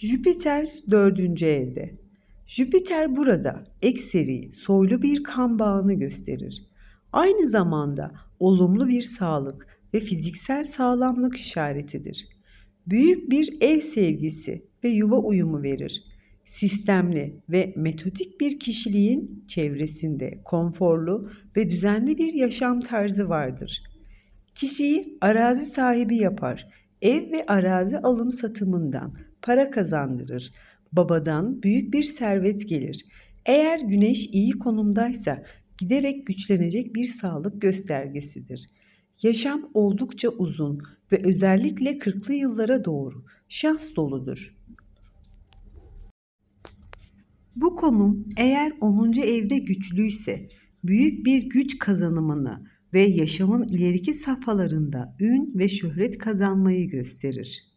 Jüpiter dördüncü evde. Jüpiter burada ekseri, soylu bir kan bağını gösterir. Aynı zamanda olumlu bir sağlık ve fiziksel sağlamlık işaretidir. Büyük bir ev sevgisi ve yuva uyumu verir. Sistemli ve metodik bir kişiliğin çevresinde konforlu ve düzenli bir yaşam tarzı vardır. Kişiyi arazi sahibi yapar. Ev ve arazi alım satımından para kazandırır. Babadan büyük bir servet gelir. Eğer güneş iyi konumdaysa giderek güçlenecek bir sağlık göstergesidir. Yaşam oldukça uzun ve özellikle 40'lı yıllara doğru şans doludur. Bu konum eğer 10. evde güçlüyse büyük bir güç kazanımını ve yaşamın ileriki safhalarında ün ve şöhret kazanmayı gösterir.